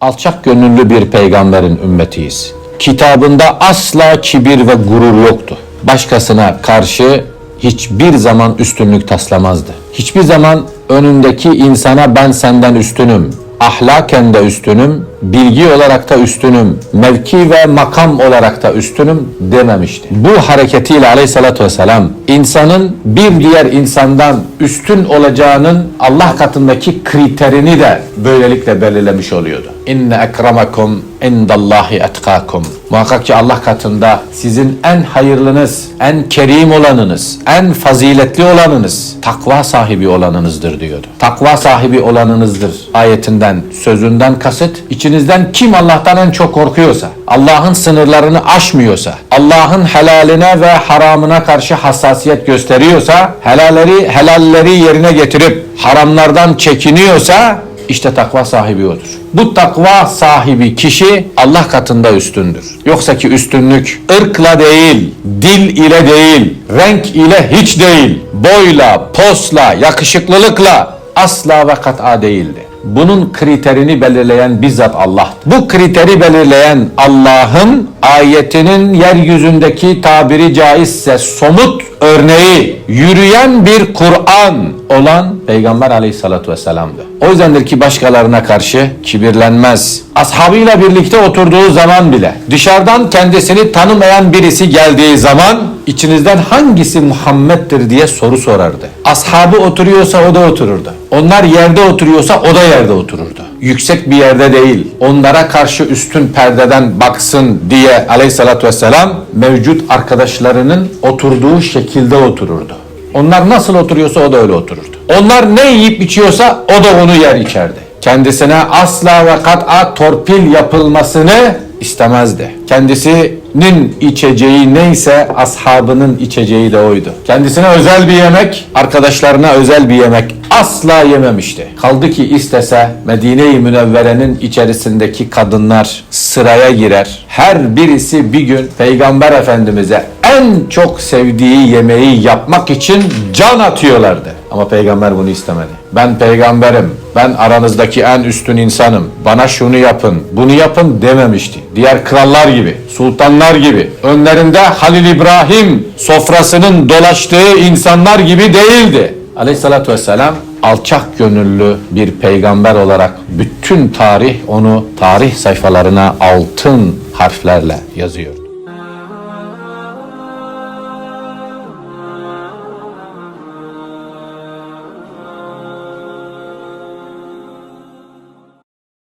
alçak gönüllü bir peygamberin ümmetiyiz. Kitabında asla kibir ve gurur yoktu. Başkasına karşı hiçbir zaman üstünlük taslamazdı. Hiçbir zaman önündeki insana ben senden üstünüm, ahlaken de üstünüm, bilgi olarak da üstünüm, mevki ve makam olarak da üstünüm dememişti. Bu hareketiyle aleyhissalatü vesselam insanın bir diğer insandan üstün olacağının Allah katındaki kriterini de böylelikle belirlemiş oluyordu. İnne ekremakum indallahi etkakum. Muhakkak ki Allah katında sizin en hayırlınız, en kerim olanınız, en faziletli olanınız, takva sahibi olanınızdır diyordu. Takva sahibi olanınızdır ayetinden, sözünden kasıt, içinizden kim Allah'tan en çok korkuyorsa, Allah'ın sınırlarını aşmıyorsa, Allah'ın helaline ve haramına karşı hassasiyet gösteriyorsa, helalleri, helalleri yerine getirip haramlardan çekiniyorsa, işte takva sahibi odur. Bu takva sahibi kişi Allah katında üstündür. Yoksa ki üstünlük ırkla değil, dil ile değil, renk ile hiç değil, boyla, posla, yakışıklılıkla asla ve kat'a değildi. Bunun kriterini belirleyen bizzat Allah. Bu kriteri belirleyen Allah'ın ayetinin yeryüzündeki tabiri caizse somut örneği, yürüyen bir Kur'an olan Peygamber aleyhissalatu vesselam'dı. O yüzdendir ki başkalarına karşı kibirlenmez. Ashabıyla birlikte oturduğu zaman bile dışarıdan kendisini tanımayan birisi geldiği zaman içinizden hangisi Muhammed'dir diye soru sorardı. Ashabı oturuyorsa o da otururdu. Onlar yerde oturuyorsa o da yerde otururdu. Yüksek bir yerde değil, onlara karşı üstün perdeden baksın diye aleyhissalatü vesselam mevcut arkadaşlarının oturduğu şekilde otururdu. Onlar nasıl oturuyorsa o da öyle otururdu. Onlar ne yiyip içiyorsa o da onu yer içerdi. Kendisine asla ve kat'a torpil yapılmasını istemezdi. Kendisinin içeceği neyse ashabının içeceği de oydu. Kendisine özel bir yemek, arkadaşlarına özel bir yemek asla yememişti. Kaldı ki istese Medine-i Münevvere'nin içerisindeki kadınlar sıraya girer. Her birisi bir gün Peygamber Efendimiz'e en çok sevdiği yemeği yapmak için can atıyorlardı. Ama peygamber bunu istemedi. Ben peygamberim. Ben aranızdaki en üstün insanım. Bana şunu yapın, bunu yapın dememişti. Diğer krallar gibi, sultanlar gibi, önlerinde Halil İbrahim sofrasının dolaştığı insanlar gibi değildi. Aleyhissalatü vesselam alçak gönüllü bir peygamber olarak bütün tarih onu tarih sayfalarına altın harflerle yazıyor.